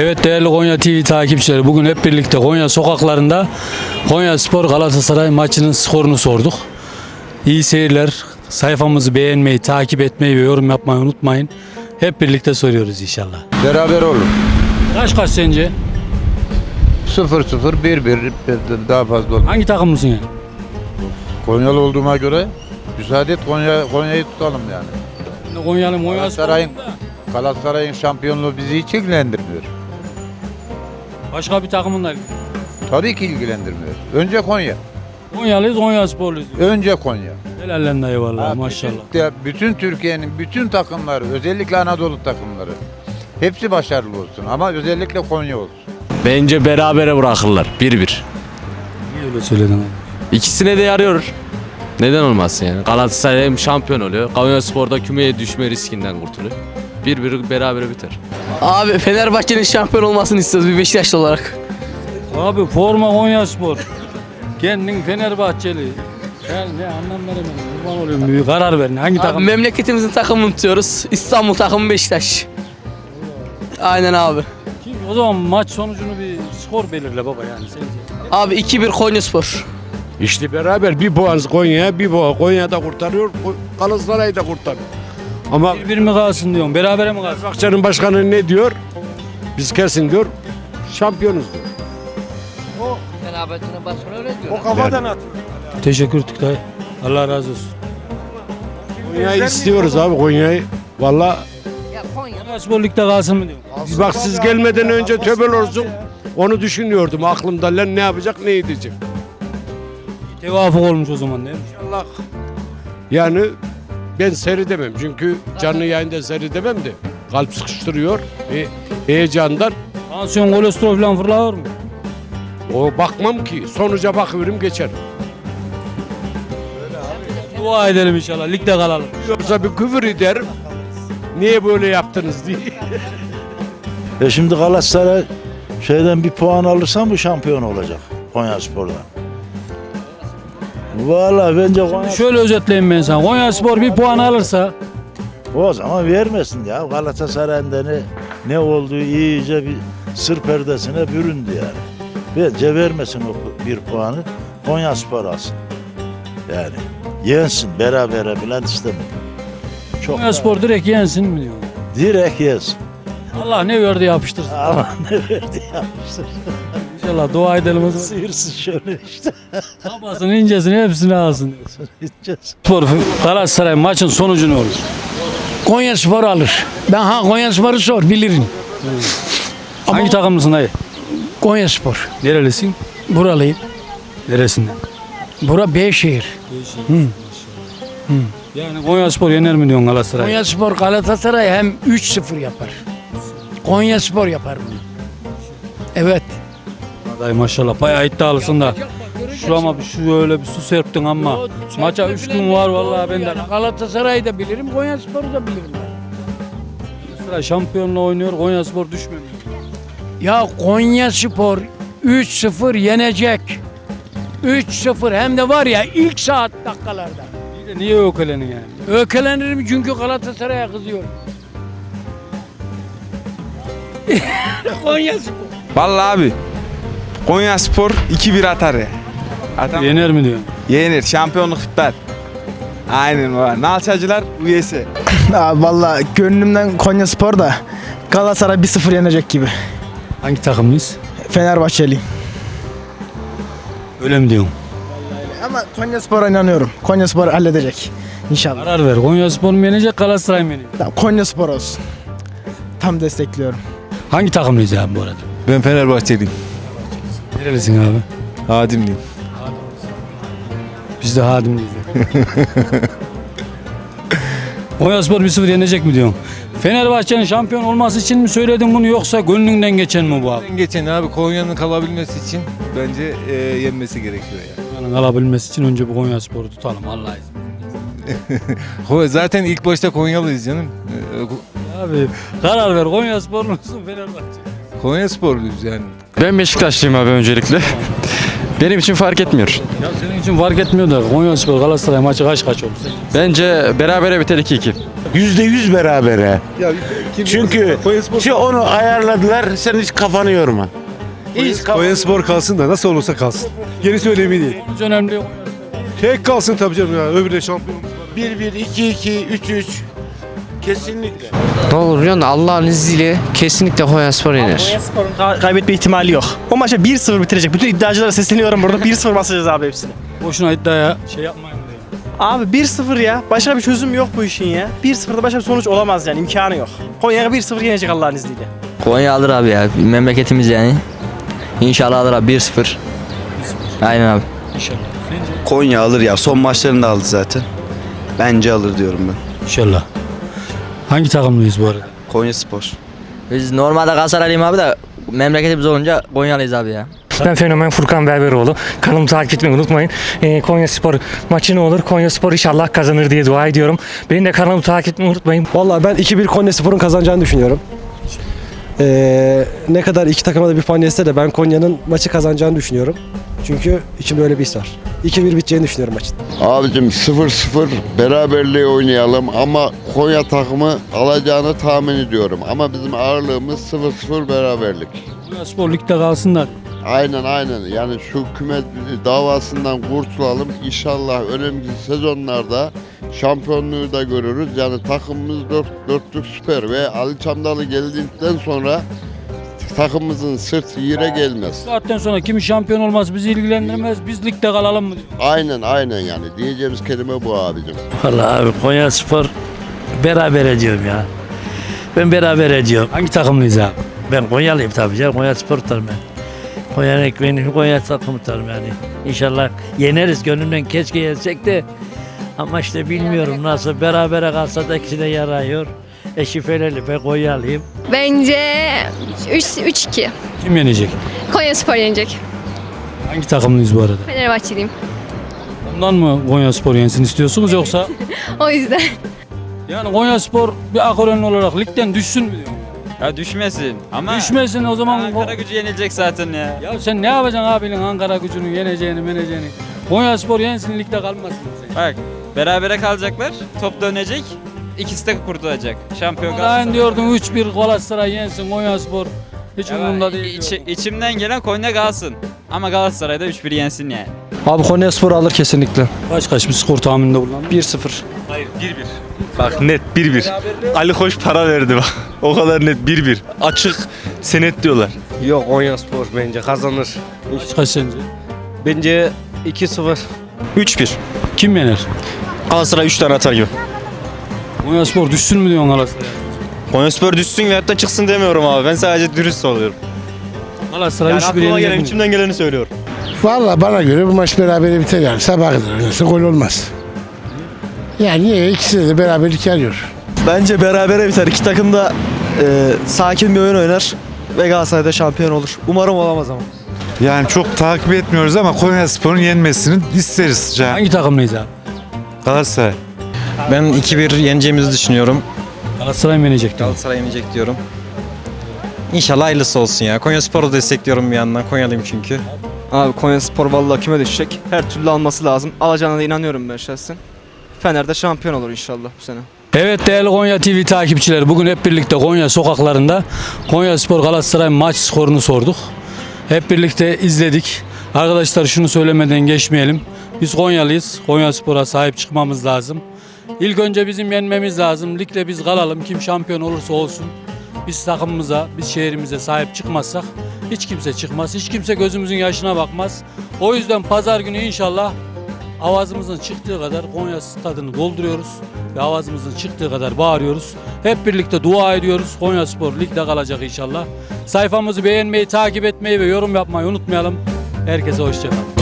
Evet değerli Konya TV takipçileri bugün hep birlikte Konya sokaklarında Konya Spor Galatasaray maçının skorunu sorduk. İyi seyirler. Sayfamızı beğenmeyi, takip etmeyi ve yorum yapmayı unutmayın. Hep birlikte soruyoruz inşallah. Beraber olur. Kaç kaç sence? 0-0, 1-1 daha fazla olur. Hangi takımlısın yani? Konyalı olduğuma göre müsaade et Konya, Konya'yı tutalım yani. Konyalı Konya Galatasaray'ın. Galatasaray'ın şampiyonluğu bizi hiç ilgilendirmiyor. Başka bir takımın da. Tabii ki ilgilendirmiyor. Önce Konya. Konyalıyız, Konya Sporluyuz. Önce Konya. Helallen dayı vallahi maşallah. Bütün, bütün Türkiye'nin bütün takımları, özellikle Anadolu takımları hepsi başarılı olsun ama özellikle Konya olsun. Bence berabere bırakırlar. 1-1. Niye öyle söyledin abi? İkisine de yarıyor. Neden olmasın yani? Galatasaray hem şampiyon oluyor. Konya Spor'da kümeye düşme riskinden kurtuluyor. 1-1 berabere biter. Abi Fenerbahçe'nin şampiyon olmasını istiyoruz bir Beşiktaşlı olarak. Abi forma Konya Spor. Kendin Fenerbahçeli. Sen ne anlam veremedim. Kurban olayım büyük karar verin. Hangi Abi takım? memleketimizin takımını tutuyoruz. İstanbul takımı Beşiktaş. Aynen abi. Kim? O zaman maç sonucunu bir skor belirle baba yani sence. Abi 2-1 Konya Spor. İşte beraber bir puan Konya'ya bir puan Konya'da kurtarıyor Galatasaray'ı da kurtarıyor. Ama Bir, bir mi kalsın diyorum. Berabere mi kalsın? Fenerbahçe'nin başkanı ne diyor? Biz kesin diyor şampiyonuz diyor. Fenerbahçe'nin başkanı öyle diyor. O kafadan at. Teşekkür ettik dayı. Allah razı olsun. Konya'yı istiyoruz abi Konya'yı. Valla Konya Spor Lig'de kalsın mı diyorum. bak siz gelmeden önce töbel olsun. Onu düşünüyordum aklımda lan ne yapacak ne edecek. Tevafuk olmuş o zaman değil mi? Yani ben seyredemem çünkü canlı yayında seyredemem de kalp sıkıştırıyor e, heyecandan Tansiyon, kolesterol falan fırlıyor mu? o bakmam ki sonuca bakıyorum geçer. Dua edelim inşallah. Ligde kalalım. Yoksa bir küfür ederim. Niye böyle yaptınız diye. E şimdi Galatasaray şeyden bir puan alırsa bu şampiyon olacak Konya Spor'dan. Valla bence Konya Şöyle özetleyeyim ben sana. Konya Spor bir puan alırsa o zaman vermesin ya. Galatasaray'ın da ne, ne olduğu iyice bir sır perdesine büründü yani. Bence vermesin o bir puanı Konya Spor alsın. Yani yensin berabere bilen istemiyorum. Çok Konya Spor direkt yensin mi diyor. direkt yensin. Allah ne verdi yapıştırsın. Allah ne verdi yapmıştır. İnşallah dua edelim o zaman. Sıyırsın şöyle işte. Kabasını incesini hepsini alsın. Spor Galatasaray maçın sonucu ne olur? Konya Spor alır. Ben ha Konya Spor'u sor bilirim. Hangi takımlısın dayı? Konya Spor. Nerelisin? Buralıyım. Neresinden? Bura Beyşehir. Yani Konya Spor yener mi diyorsun Galatasaray? Konya Spor Galatasaray hem 3-0 yapar. Konya Spor yapar bunu. Evet. Dayı maşallah bayağı iddialısın da. Şurama bir şöyle bir su serptin ama. Maça 3 gün var vallahi ben de. Yani Galatasaray'ı da bilirim, Konya Spor'u da bilirim. ben. Galatasaray şampiyonla oynuyor. Konya Spor düşmüyor. Ya Konya Spor 3-0 yenecek. 3-0 hem de var ya ilk saat dakikalarda. İyi de niye ökelenin yani? Ökelenirim çünkü Galatasaray'a kızıyorum. Konya Spor. Vallahi abi Konya Spor 2-1 atar ya. Atam. Yener mi diyorsun? Yenir. Şampiyonluk iptal. Aynen var. Nalçacılar üyesi. Abi valla gönlümden Konya Spor da Galatasaray 1-0 yenecek gibi. Hangi takımlıyız? Fenerbahçeli. Öyle mi diyorsun? Ama Konya Spor'a inanıyorum. Konya Spor halledecek. İnşallah. Karar ver. Konya Spor mu yenecek Galatasaray mı yenecek? Tamam, Konya Spor olsun. Tam destekliyorum. Hangi takımlıyız abi bu arada? Ben Fenerbahçeliyim. Nerelisin abi? Hadimliyim. Biz de Hadimliyiz. Konya Spor 1-0 yenecek mi diyorsun? Fenerbahçe'nin şampiyon olması için mi söyledin bunu yoksa gönlünden geçen mi bu abi? Geçen abi Konya'nın kalabilmesi için bence e, yenmesi gerekiyor ya. Yani alabilmesi için önce bu Konya Spor'u tutalım Allah izin. Ko- Zaten ilk başta Konyalıyız canım. E, Ko- Abi karar ver Konya Spor musun Fenerbahçe? Konya Sporluyuz yani. Ben Beşiktaşlıyım abi öncelikle. Benim için fark etmiyor. Ya senin için fark etmiyor da Konya Spor Galatasaray maçı kaç kaç olur? Bence berabere biter 2-2. Yüzde yüz berabere. Ya Çünkü şu onu ayarladılar. Sen hiç kafanı yorma. Hiç kafanı Spor kalsın da nasıl olursa kalsın. Gerisi önemli değil. Hiç önemli yok. Tek kalsın tabii canım ya. Öbürü de şampiyon. 1-1, 2-2, 3-3. Kesinlikle. Ne olur biliyor musun? Allah'ın izniyle kesinlikle Konyaspor yener. Konyaspor'un kaybetme ihtimali yok. O maçı 1-0 bitirecek. Bütün iddiacılara sesleniyorum burada. 1-0 basacağız abi hepsini. Boşuna iddiaya şey yapmayın. Abi 1-0 ya. Başka bir çözüm yok bu işin ya. 1-0'da başka bir sonuç olamaz yani. imkanı yok. Konya 1-0 yenecek Allah'ın izniyle. Konya alır abi ya. Memleketimiz yani. İnşallah alır abi 1-0. Aynen abi. Konya alır ya. Son maçlarını da aldı zaten. Bence alır diyorum ben. İnşallah. Hangi takımlıyız bu arada? Konya Spor. Biz normalde Galatasaraylıyım abi de memleketimiz olunca Konyalıyız abi ya. Ben Fenomen Furkan Berberoğlu. Kanalımı takip etmeyi unutmayın. Ee, Konya Spor maçı ne olur? Konya Spor inşallah kazanır diye dua ediyorum. Benim de kanalımı takip etmeyi unutmayın. Vallahi ben 2-1 Konya Spor'un kazanacağını düşünüyorum. Ee, ne kadar iki takıma da bir puan yetse de ben Konya'nın maçı kazanacağını düşünüyorum. Çünkü içimde öyle bir his var. 2-1 biteceğini düşünüyorum maçın. Abicim 0-0 beraberliği oynayalım ama Konya takımı alacağını tahmin ediyorum. Ama bizim ağırlığımız 0-0 beraberlik. Konya Spor Lig'de kalsın da Aynen aynen yani şu küme davasından kurtulalım. İnşallah önümüzdeki sezonlarda şampiyonluğu da görürüz. Yani takımımız dört, dörtlük süper ve Ali Çamdalı geldikten sonra takımımızın sırtı yere gelmez. saatten sonra kimin şampiyon olması bizi ilgilendirmez. Biz ligde kalalım mı? Aynen aynen yani diyeceğimiz kelime bu abicim. Vallahi abi Konya Spor beraber ediyorum ya. Ben beraber ediyorum. Hangi takımlıyız abi? Ben Konyalıyım tabii canım. Konya Spor tutarım ben. Konya'nın ekmeğini Konya takımı tutarım yani. İnşallah yeneriz. Gönlümden keşke yensek de. Ama işte bilmiyorum nasıl. Berabere kalsa da ikisi de yarıyor. Eşi Feleli ben Konyalıyım. Bence 3-2. Kim yenecek? Konya Spor yenecek. Hangi takımlıyız bu arada? Fenerbahçeliyim. Ondan mı Konya Spor yensin istiyorsunuz yoksa? O yüzden. Yani Konya Spor bir akorenli olarak ligden düşsün mü diyorsun? Ya düşmesin ama Düşmesin o zaman. Ankara gücü yenilecek zaten ya. Ya sen ne yapacaksın abinin Ankara gücünü yeneceğini meneceğini? Konya Spor yensin ligde kalmasın. sen. Bak berabere kalacaklar. Top dönecek. İkisi de kurtulacak. Şampiyon Daha diyordun 3-1 Galatasaray yensin Konya Spor. Hiç umurumda değil. diyordun. içimden gelen Konya kalsın. Ama Galatasaray'da 3-1 yensin yani. Abi Konya Spor alır kesinlikle. Kaç kaç bir skor tahmininde bulunalım. 1-0. Bak net 1-1. Ali Koç para verdi bak. O kadar net 1-1. Açık senet diyorlar. Yok Konya Spor bence kazanır. Kaç kaç sence? Bence 2-0. 3-1. Kim yener? Galatasaray 3 tane atar gibi. Konya Spor düşsün mü diyorsun Galatasaray? Konya Spor düşsün ve hatta çıksın demiyorum abi. Ben sadece dürüst oluyorum. Galatasaray Yani 3-1 aklıma gelen, mi? içimden geleni söylüyorum. Valla bana göre bu maç berabere biter yani. Sabah kadar oynarsa gol olmaz. Yani niye? İkisi de beraberlik arıyor. Bence berabere biter. İki takım da e, sakin bir oyun oynar. Ve Galatasaray'da şampiyon olur. Umarım olamaz ama. Yani çok takip etmiyoruz ama Konya Spor'un yenmesini isteriz sıcağı. Hangi takımlıyız abi? Galatasaray. Ben 2-1 yeneceğimizi düşünüyorum. Galatasaray mı yenecek? Galatasaray yenecek diyorum. İnşallah hayırlısı olsun ya. Konya Spor'u destekliyorum bir yandan. Konyalıyım çünkü. Abi Konya Spor vallahi küme düşecek. Her türlü alması lazım. Alacağına da inanıyorum ben şahsen. Fener'de şampiyon olur inşallah bu sene. Evet değerli Konya TV takipçileri bugün hep birlikte Konya sokaklarında Konya Spor Galatasaray maç skorunu sorduk. Hep birlikte izledik. Arkadaşlar şunu söylemeden geçmeyelim. Biz Konyalıyız. Konya Spor'a sahip çıkmamız lazım. İlk önce bizim yenmemiz lazım. Ligde biz kalalım. Kim şampiyon olursa olsun. Biz takımımıza, biz şehrimize sahip çıkmazsak hiç kimse çıkmaz. Hiç kimse gözümüzün yaşına bakmaz. O yüzden pazar günü inşallah avazımızın çıktığı kadar Konya stadını dolduruyoruz ve avazımızın çıktığı kadar bağırıyoruz. Hep birlikte dua ediyoruz. Konya Spor ligde kalacak inşallah. Sayfamızı beğenmeyi, takip etmeyi ve yorum yapmayı unutmayalım. Herkese hoşçakalın.